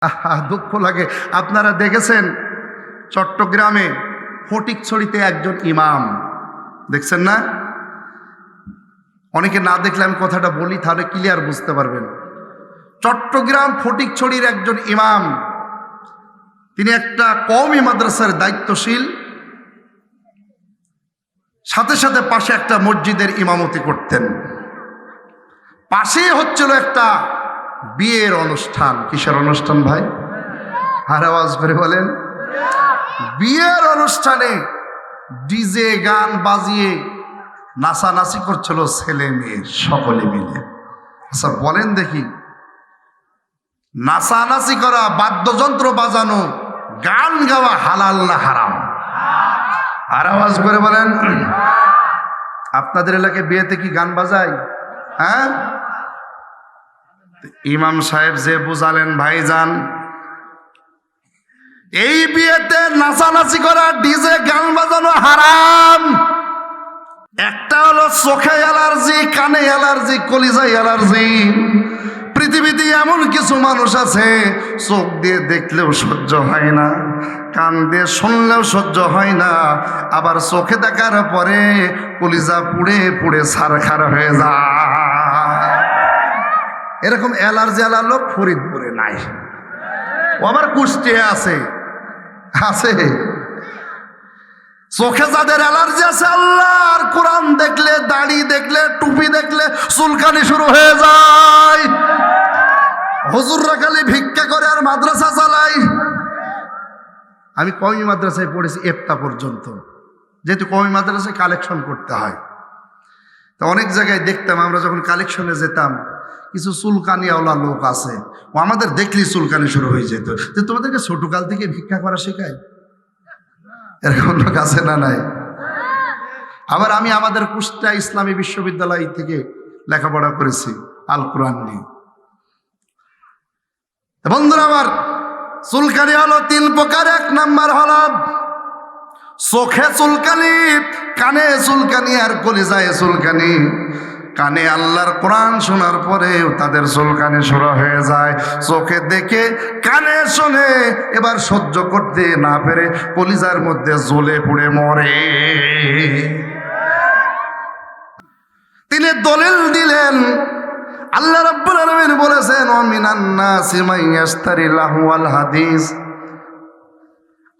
আহা, দুঃখ লাগে। আপনারা দেখেছেন, চট্টগ্রামে ফটিকছড়িতে একজন ইমাম। দেখছেন না? অনেকে না দেখলে আমি কথাটা বলি, তাহলে ক্লিয়ার বুঝতে পারবেন। চট্টগ্রাম ফটিকছড়ির একজন ইমাম। তিনি একটা কওমি মাদ্রাসার দায়িত্বশীল। সাথে সাথে পাশে একটা মসজিদের ইমামতি করতেন। পাশেই হচ্ছিল একটা বিয়ের অনুষ্ঠান, কিসের অনুষ্ঠান ভাই? আর আওয়াজ করে বলেন, বিয়ের অনুষ্ঠানে ডিজে গান বাজিয়ে নাচানাচি করছিল ছেলে মেয়ে সকলে মিলে। আচ্ছা বলেন দেখি, নাচানাচি করা, বাদ্যযন্ত্র বাজানো, গান গাওয়া হালাল না হারাম? আর আওয়াজ করে বলেন, আপনাদের এলাকায় বিয়েতে কি গান বাজায়? হ্যাঁ? ইমাম সাহেব যে বুঝালেন, ভাইজান, এই বিয়েতে নাচানাচি করা ডিজে গান বাজানো হারাম। একটা হলো চোখে অ্যালার্জি, কানে অ্যালার্জি, কলিজায় অ্যালার্জি। পৃথিবীতে এমন কিছু মানুষ আছে, চোখ দিয়ে দেখলেও সহ্য হয় না, কান দিয়ে শুনলেও সহ্য হয় না, আবার চোখে দেখার পরে কলিজা পুড়ে পুড়ে সার সারখার হয়ে যায়। এরকম অ্যালার্জি আলার লোক ফরিদপুরে নাই। ও আবার কুষ্টিয়ে আছে। আছে। চোখে যাদের অ্যালার্জি আছে আল্লাহর কোরআন দেখলে, দাড়ি দেখলে, টুপি দেখলে চুলকানি শুরু হয়ে যায়। হুজুররা খালি ভিক্ষা করে আর মাদ্রাসা চালাই আমি কমি মাদ্রাসায় পড়েছি এফতা পর্যন্ত। যেহেতু কমি মাদ্রাসায় কালেকশন করতে হয়। তা অনেক জায়গায় দেখতাম, আমরা যখন কালেকশনে যেতাম কিছু চুলকানিওয়ালা লোক আছে। ও আমাদের দেখলেই চুলকানি শুরু হয়ে যেত। যে তোমাদেরকে ছোটকাল থেকে ভিক্ষা করা শেখায়? এরকম লোক আছে না নাই? আবার আমি আমাদের কুষ্টা ইসলামী বিশ্ববিদ্যালয় থেকে লেখাপড়া করেছি, আল কোরআন নিয়ে। বন্ধুরা আমার চুলকানি হলো তিন প্রকার, এক নাম্বার হলো চোখে চুলকানি, কানে চুলকানি আর কলিজায় চুলকানি। কানে আল্লাহর কোরআন শোনার পরে তাদের চুলকানি শুরু হয়ে যায়। চোখে দেখে, কানে শোনে, এবার সহ্য করতে না পেরে কলিজার মধ্যে জ্বলে পুড়ে মরে। তিনি দলিল দিলেন, আল্লাহ রাব্বুল আলামিন বলেছেন অমিনান নাসি মাইয়াশতারি লাহু আল হাদিস।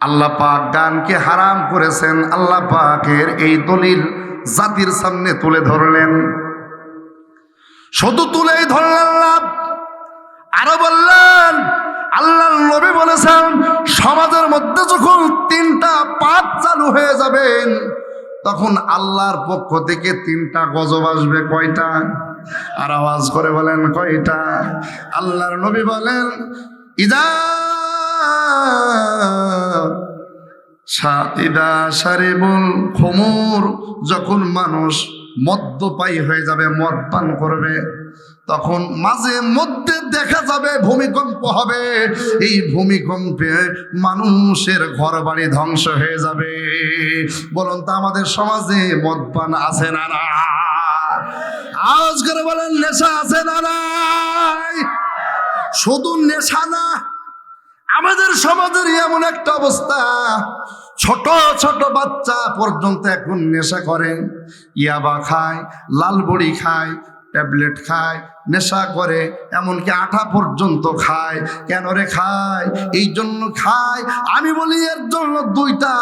আল্লাহ পাক গানকে হারাম করেছেন, আল্লাহ পাকের এই দলিল জাতির সামনে তুলে ধরলেন। শুধু তুলেই ধরলেন না আরও বললেন আল্লাহ নবী বলেছেন, সমাজের মধ্যে যখন তিনটা পাপ চালু হয়ে যাবেন তখন আল্লাহর পক্ষ থেকে তিনটা গজব আসবে কয়টা? আর আওয়াজ করে বলেন কয়টা? আল্লাহর নবী বলেন, ইদা ইদা সারিবুল খমুর যখন মানুষ মদ্যপায়ী হয়ে যাবে, মদ পান করবে। তখন মাঝে মধ্যে দেখা যাবে ভূমিকম্প হবে। এই ভূমিকম্পে মানুষের ঘর বাড়ি ধ্বংস হয়ে যাবে। বলুন তো, আমাদের সমাজে মদপান আছে না না করে বলেন, নেশা আছে না শুধু নেশা না আমাদের সমাজের এমন একটা অবস্থা। ছোট ছোট বাচ্চা পর্যন্ত এখন নেশা করেন ইয়াবা খায় লাল বড়ি খায়, ট্যাবলেট খায় নেশা করে, এমনকি আঠা পর্যন্ত খায়। কেন রে খায়? এই জন্য খায়। আমি বলি, এর জন্য দুইটা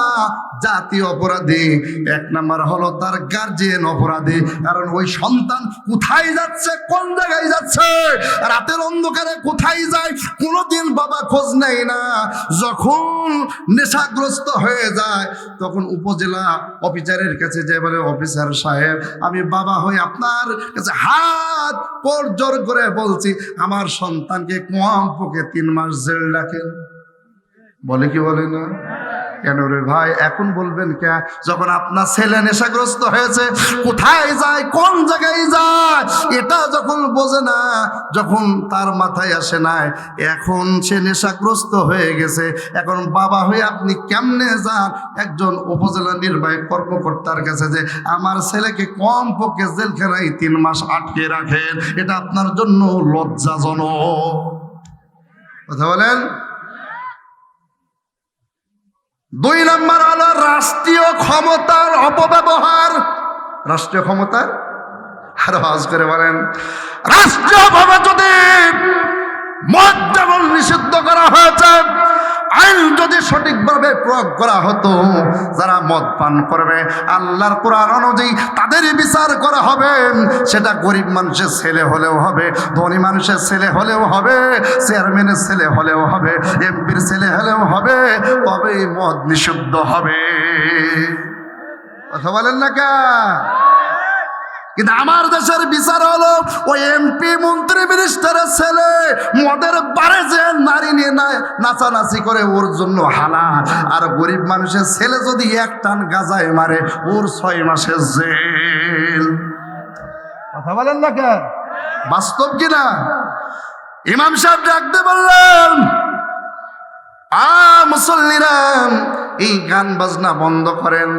জাতীয় অপরাধী। এক নাম্বার হলো তার গার্জিয়ান অপরাধী। কারণ ওই সন্তান কোথায় যাচ্ছে? কোন জায়গায় যাচ্ছে? রাতের অন্ধকারে কোথায় যায়? কোনোদিন বাবা খোঁজ নেয় না। যখন নেশাগ্রস্ত হয়ে যায়, তখন উপজেলা অফিসারের কাছে যে বলে, অফিসার সাহেব, আমি বাবা হয়ে আপনার কাছে হাত পর জোর করে বলছি আমার সন্তানকে কোয়াম্পকে তিন মাস জেল ডাকেন বলে কি বলে না? কেন রে ভাই? এখন বলবেন কে? যখন আপনার ছেলে নেশাগ্রস্ত হয়েছে, কোথায় যায়? কোন জায়গায় যায়? এটা যখন বোঝে না, যখন তার মাথায় আসে না, এখন সে নেশাগ্রস্ত হয়ে গেছে। এখন বাবা হয়ে আপনি কেমনে যান? একজন উপজেলা নির্বাহী কর্মকর্তার কাছে যে, আমার ছেলেকে কম পক্ষে জেল জেলখানায় তিন মাস আটকে রাখেন। এটা আপনার জন্য লজ্জাজনক। কথা বলেন? দুই নম্বর হলো রাষ্ট্রীয় ক্ষমতার অপব্যবহার। রাষ্ট্রীয় ক্ষমতা আর হজ করে বলেন রাষ্ট্রীয়ভাবে যদি মদ যেমন নিষিদ্ধ করা হয়েছে। আইন যদি সঠিকভাবে প্রয়োগ করা হতো, যারা মদ পান করবে, আল্লাহর কোরআন অনুযায়ী তাদেরই বিচার করা হবে। সেটা গরিব মানুষের ছেলে হলেও হবে, ধনী মানুষের ছেলে হলেও হবে, চেয়ারম্যানের ছেলে হলেও হবে, এমপির ছেলে হলেও হবে, তবেই মদ নিষিদ্ধ হবে। কথা বলেন না কা কিন্তু আমার দেশের বিচার হলো, ওই এমপি, মন্ত্রী, মিনিস্টারের ছেলে, মদের বারে যে নারী নিয়ে নাচানাচি করে, ওর জন্য হালা আর গরিব মানুষের ছেলে যদি এক টান গাজায় মারে, ওর ছয় মাসের জেল। কথা বলেন না কেন? বাস্তব কিনা ইমাম সাহেব ডাকতে বললেন, আ মুসল্লিরা এই গান বাজনা বন্ধ করেন।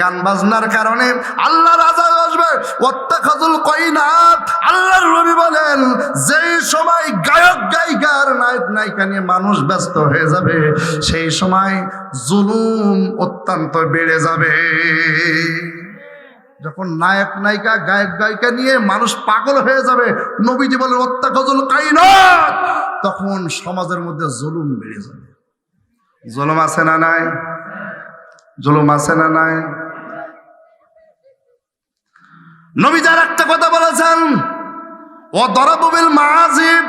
গান বাজনার কারণে আল্লাহ রাজা আসবে। অত্যাখাজুল কইনাথ আল্লাহর রবি বলেন, যেই সময় গায়ক, গায়িকার নায়ক, নায়িকা নিয়ে মানুষ ব্যস্ত হয়ে যাবে, সেই সময় জুলুম অত্যন্ত বেড়ে যাবে। যখন নায়ক, নায়িকা, গায়ক, গায়িকা নিয়ে মানুষ পাগল হয়ে যাবে, নবীজি বলেন অত্যাখাজুল কাইনাত তখন সমাজের মধ্যে জুলুম বেড়ে যাবে। জুলুম আছে না নাই? জুলুম আছে না নাই? নবীজার একটা কথা বলেছেন, ও দরাবুবিল মাজিব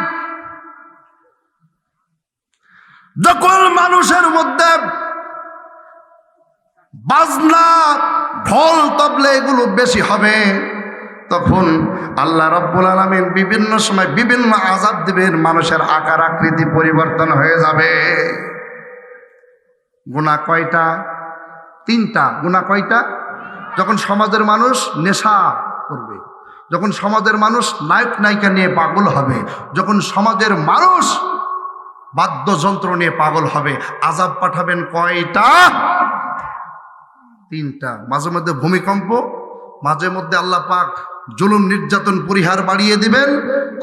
যখন মানুষের মধ্যে বাজনা, ঢোল, তবলে এগুলো বেশি হবে, তখন আল্লাহ রব্বুল আলমিন বিভিন্ন সময় বিভিন্ন আজাব দিবেন মানুষের আকার আকৃতি পরিবর্তন হয়ে যাবে। গুণা কয়টা? তিনটা গুণা কয়টা? যখন সমাজের মানুষ নেশা করবে, যখন সমাজের মানুষ নায়ক নায়িকা নিয়ে পাগল হবে, যখন সমাজের মানুষ বাদ্যযন্ত্র নিয়ে পাগল হবে আজাব পাঠাবেন কয়টা? তিনটা। মাঝে মধ্যে ভূমিকম্প, মাঝে মধ্যে আল্লাহ পাক জুলুম নির্যাতন পরিহার বাড়িয়ে দিবেন।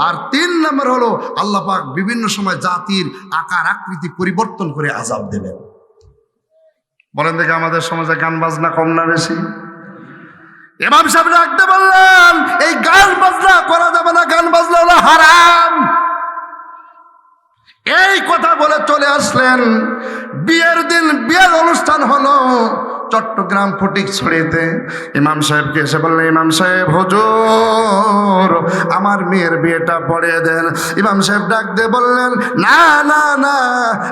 আর তিন নম্বর হলো, আল্লাহ পাক বিভিন্ন সময় জাতির আকার আকৃতি পরিবর্তন করে আজাব দেবেন। বলেন দেখে আমাদের সমাজে গান বাজনা কম না বেশি? এমাম সাহেব রাখতে বললেন, এই গান বাজনা করা যাবে না, গান বাজনা হলো হারাম। এই কথা বলে চলে আসলেন। বিয়ের দিন, বিয়ের অনুষ্ঠান হলো। চট্টগ্রাম ফটিক ছড়িতে ইমাম সাহেবকে এসে বললেন, ইমাম সাহেব, হুজুর, আমার মেয়ের বিয়েটা পড়িয়ে দেন। ইমাম সাহেব ডাক দিয়ে বললেন, না না না,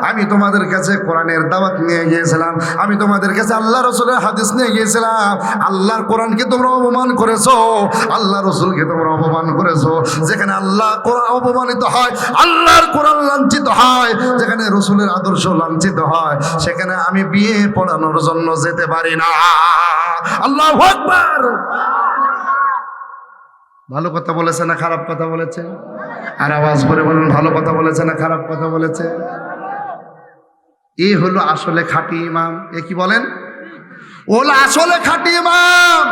আমি তোমাদের কাছে কোরআনের দাওয়াত নিয়ে গিয়েছিলাম। আমি তোমাদের কাছে আল্লাহ রসুলের হাদিস নিয়ে গিয়েছিলাম। আল্লাহর কোরআনকে তোমরা অপমান করেছ? আল্লাহ রসুলকে তোমরা অপমান করেছ? যেখানে আল্লাহ অপমানিত হয়, আল্লাহর কোরআন লাঞ্ছিত হয়। যেখানে রসুলের আদর্শ লাঞ্ছিত হয়, সেখানে আমি বিয়ে পড়ানোর জন্য যেতে পারি না। আল্লাহ ভালো কথা বলেছে না খারাপ কথা বলেছে? আর আওয়াজ করে বলুন, ভালো কথা বলেছে না খারাপ কথা বলেছে? এই হলো আসলে খাঁটি ইমাম। এ কি বলেন? ওলা আসলে খাঁটি ইমাম।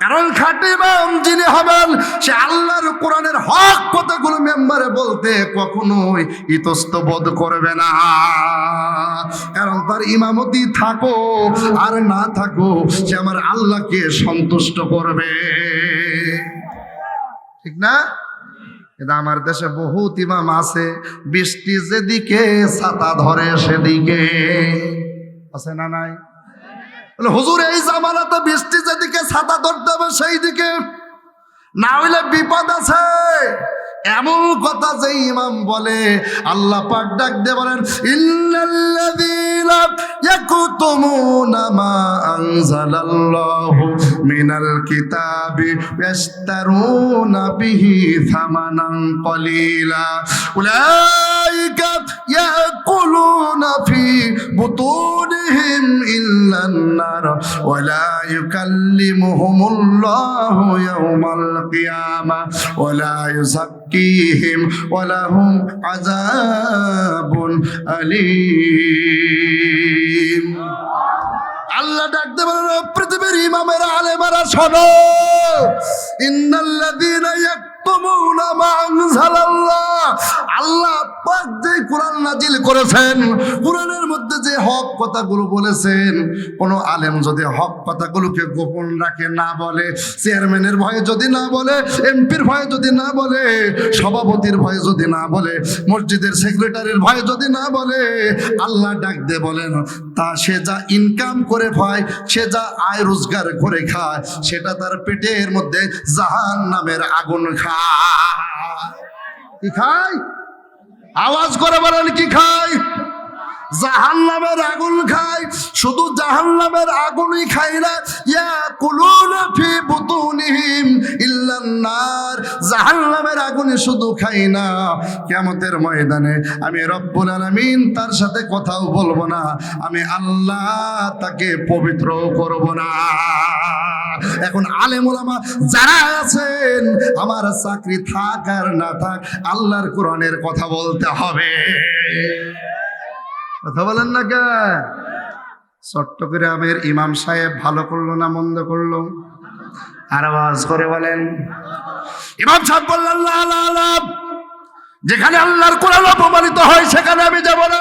কারণ খাঁটি ইমাম যিনি হবেন, সে আল্লাহর কোরআনের হক কথাগুলো মেম্বারে বলতে কখনোই ইতস্ত বোধ করবে না। কারণ তার ইমামতি থাকো আর না থাকো, সে আমার আল্লাহকে সন্তুষ্ট করবে। ঠিক না? কিন্তু আমার দেশে বহুত ইমাম আছে, বৃষ্টি যেদিকে, ছাতা ধরে সেদিকে। আছে না নাই? হুজুর, এই জামানাতে বৃষ্টি যেদিকে, ছাতা হবে সেই দিকে না হইলে বিপদ আছে। এমন কথা যে ইমাম বলে, আল্লাহ পাক ডাক দিয়ে বলেন, ইন্নাল্লাযীনা ইয়াকুতুমুনা মা আনজালাল্লাহু মিনাল কিতাবি ইয়াশতারুনা বিহি থামানান কলিলা। উলাইকা ইয়াকুলুনা ফি বুতুনিহিম ইল্লান নার ওয়ালা ইউকাল্লিমুহুমুল্লাহু ইয়াওমাল কিয়ামা ওয়ালা ইউযাক্কিহিম ওয়ালাহুম আযাবুন আলীম আল্লাহ ডাকতে "ও পৃথিবীর ইমামেরা আলেমারা, শোনো। ইন্নাল্লাযীনা ইয়াকতুমুনা মা যে কোরআন নাজিল করেছেন, কোরআনের মধ্যে যে হক কথাগুলো বলেছেন, কোন আলেম যদি হক কথাগুলোকে গোপন রাখে, না বলে, চেয়ারম্যানের ভয়ে যদি না বলে, এমপির ভয়ে যদি না বলে, সভাপতির ভয়ে যদি না বলে, মসজিদের সেক্রেটারির ভয়ে যদি না বলে, আল্লাহ ডাক দিয়ে বলেন, তা সে যা ইনকাম করে খায়, সে যা আয় রোজগার করে খায়, সেটা তার পেটের মধ্যে জাহান নামের আগুন খায়। কি খায়? আওয়াজ করে বলেন, কি খায় জাহান নামের আগুন খায় শুধু জাহান নামের আগুনই খায় না ইয়া কুলুনা ফি বুতুনিহিম ইল্লান নার জাহান নামের আগুনে শুধু খাই না, কিয়ামতের ময়দানে আমি রব্বুল আলামিন তার সাথে কথাও বলব না, আমি আল্লাহ তাকে পবিত্র করব না। এখন আলেম ওলামা যারা আছেন, আমার চাকরি থাক আর না থাক, আল্লাহর কোরআনের কথা বলতে হবে। কথা বলেন না কে? চট্টগ্রামের ইমাম সাহেব ভালো করল না মন্দ করল? আর আওয়াজ করে বলেন, ইমাম সাহেব বললেন। যেখানে আল্লাহর কোরআন অপমানিত হয়, সেখানে আমি যাব না।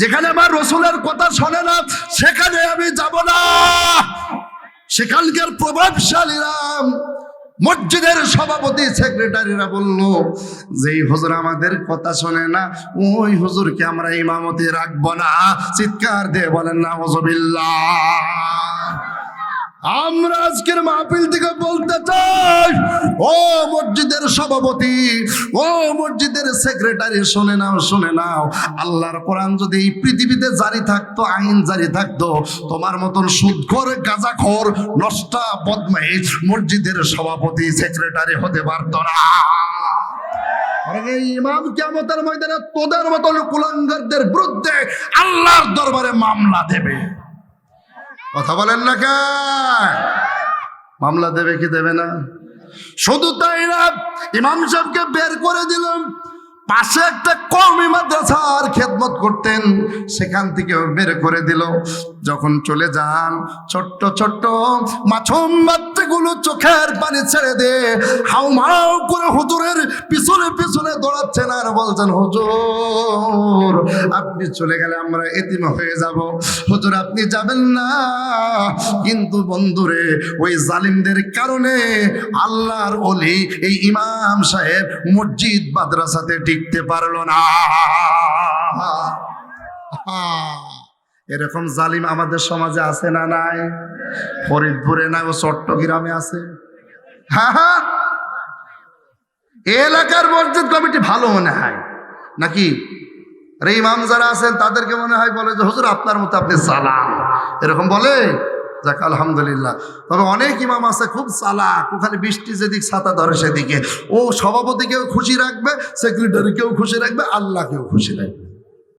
যেখানে আমার রসুলের কথা শোনে না, সেখানে আমি যাব না। সেখানকার প্রভাবশালীরা মসজিদের সভাপতি, সেক্রেটারিরা বলল, যে হজুর হুজুর আমাদের কথা শোনে না, ওই হুজুরকে আমরা ইমামতি রাখব না। চিৎকার দিয়ে বলেন না হজবিল্লা আমরা আজকের মাহফিল থেকে বলতে চাই, ও মসজিদের সভাপতি, ও মসজিদের সেক্রেটারি, শুনে নাও শুনে নাও। আল্লাহর কোরআন যদি এই পৃথিবীতে জারি থাকতো, আইন জারি থাকতো, তোমার মতন সুদখোর, গাজাখোর, নষ্টা, বদমাইশ মসজিদের সভাপতি, সেক্রেটারি হতে পারতো না। ইমাম কিয়ামতের ময়দানে তোদের মতন কুলাঙ্গারদের বিরুদ্ধে আল্লাহর দরবারে মামলা দেবে। কথা বলেন না কে? মামলা দেবে কি দেবে না? শুধু তাই না, ইমাম সাহেবকে বের করে দিলাম। পাশে একটা কর্মী মাদ্রাসার খেদমত করতেন, সেখান থেকে বের করে দিল। যখন চলে যান, ছোট্ট ছোট্ট মাছম বাচ্চাগুলো চোখের পানি ছেড়ে দে হাউ মাউ করে হুজুরের পিছনে পিছনে দৌড়াচ্ছেন আর বলছেন, হুজুর, আপনি চলে গেলে আমরা এতিম হয়ে যাব। হুজুর, আপনি যাবেন না। কিন্তু বন্ধুরে, ওই জালিমদের কারণে আল্লাহর অলি এই ইমাম সাহেব মসজিদ মাদ্রাসাতে টিকতে পারল না। এরকম জালিম আমাদের সমাজে আছে না নাই? ফরিদপুরে না, ও চট্টগ্রামে আছে। হ্যাঁ হ্যাঁ। এলাকার মসজিদ কমিটি ভালো মনে হয়। নাকি? আরে ইমাম যারা আছেন, তাদেরকে মনে হয় বলে যে, হুজুর, আপনার মতো আপনি চালান এরকম বলে? যাক, আলহামদুলিল্লাহ। তবে অনেক ইমাম আছে, খুব চালাক, ওখানে বৃষ্টি যেদিক, ছাতা ধরে সেদিকে। ও সভাপতিকেও খুশি রাখবে সেক্রেটারিকেও খুশি রাখবে আল্লাহকেও খুশি রাখবে।